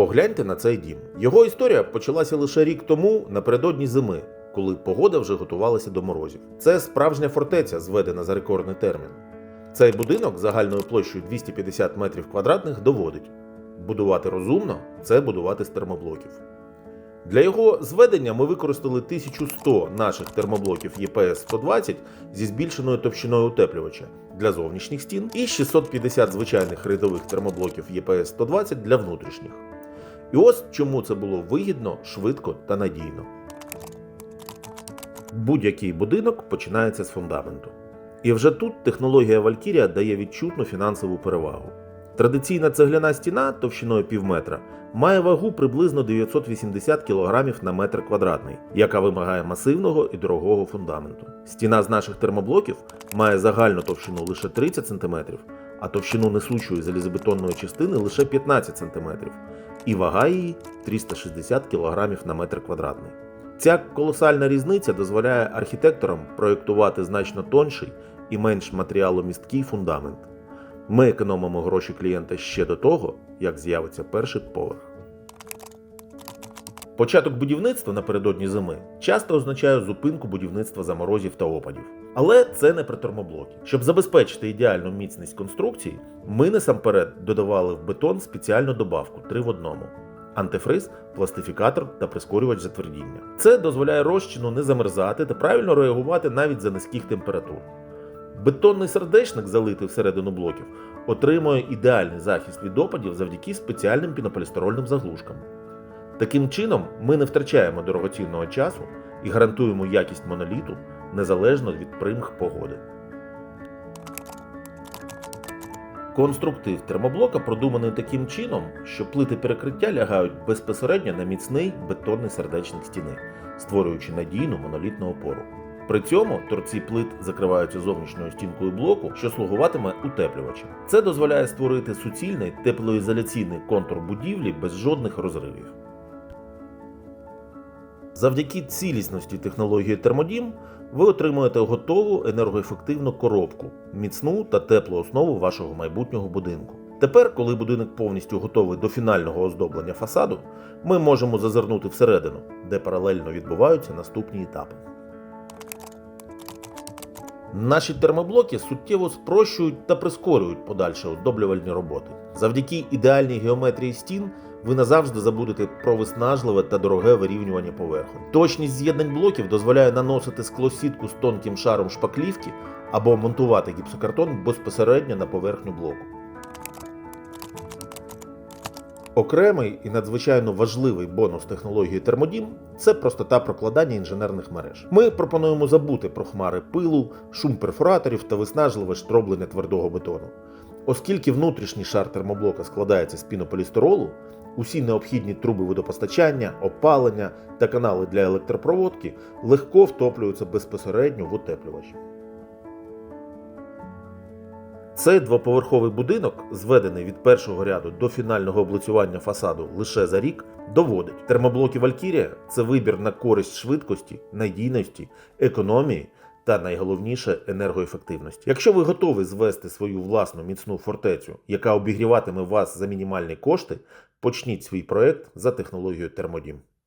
Погляньте на цей дім. Його історія почалася лише рік тому напередодні зими, коли погода вже готувалася до морозів. Це справжня фортеця, зведена за рекордний термін. Цей будинок загальною площею 250 метрів квадратних доводить. Будувати розумно це будувати з термоблоків. Для його зведення ми використали 1100 наших термоблоків ЄПС 120 зі збільшеною товщиною утеплювача для зовнішніх стін і 650 звичайних рядових термоблоків ЄПС 120 для внутрішніх. І ось чому це було вигідно, швидко та надійно. Будь-який будинок починається з фундаменту. І вже тут технологія Valkyria дає відчутну фінансову перевагу. Традиційна цегляна стіна товщиною пів метра має вагу приблизно 980 кг на метр квадратний, яка вимагає масивного і дорогого фундаменту. Стіна з наших термоблоків має загальну товщину лише 30 см, а товщину несучої залізобетонної частини лише 15 см, і вага її 360 кг на метр квадратний. Ця колосальна різниця дозволяє архітекторам проєктувати значно тонший і менш матеріаломісткий фундамент. Ми економимо гроші клієнта ще до того, як з'явиться перший поверх. Початок будівництва напередодні зими часто означає зупинку будівництва заморозів та опадів. Але це не про термоблоки. Щоб забезпечити ідеальну міцність конструкції, ми насамперед додавали в бетон спеціальну добавку 3 в одному. Антифриз, пластифікатор та прискорювач затвердіння. Це дозволяє розчину не замерзати та правильно реагувати навіть за низьких температур. Бетонний сердечник, залитий всередину блоків, отримує ідеальний захист від опадів завдяки спеціальним пінополістирольним заглушкам. Таким чином, ми не втрачаємо дорогоцінного часу і гарантуємо якість моноліту незалежно від примх погоди. Конструктив термоблока продуманий таким чином, що плити перекриття лягають безпосередньо на міцний бетонний сердечник стіни, створюючи надійну монолітну опору. При цьому торці плит закриваються зовнішньою стінкою блоку, що слугуватиме утеплювачем. Це дозволяє створити суцільний теплоізоляційний контур будівлі без жодних розривів. Завдяки цілісності технології Термодім ви отримуєте готову енергоефективну коробку, міцну та теплу основу вашого майбутнього будинку. Тепер, коли будинок повністю готовий до фінального оздоблення фасаду, ми можемо зазирнути всередину, де паралельно відбуваються наступні етапи. Наші термоблоки суттєво спрощують та прискорюють подальші оздоблювальні роботи. Завдяки ідеальній геометрії стін ви назавжди забудете про виснажливе та дороге вирівнювання поверхонь. Точність з'єднань блоків дозволяє наносити склосітку з тонким шаром шпаклівки або монтувати гіпсокартон безпосередньо на поверхню блоку. Окремий і надзвичайно важливий бонус технології Термодім це простота прокладання інженерних мереж. Ми пропонуємо забути про хмари пилу, шум перфораторів та виснажливе штроблення твердого бетону. Оскільки внутрішній шар термоблока складається з пінополістиролу, усі необхідні труби водопостачання, опалення та канали для електропроводки легко втоплюються безпосередньо в утеплювач. Цей двоповерховий будинок, зведений від першого ряду до фінального облицювання фасаду лише за рік, доводить. Термоблоки Valkyria – це вибір на користь швидкості, надійності, економії та найголовніше енергоефективності. Якщо ви готові звести свою власну міцну фортецю, яка обігріватиме вас за мінімальні кошти, почніть свій проект за технологією Термодім.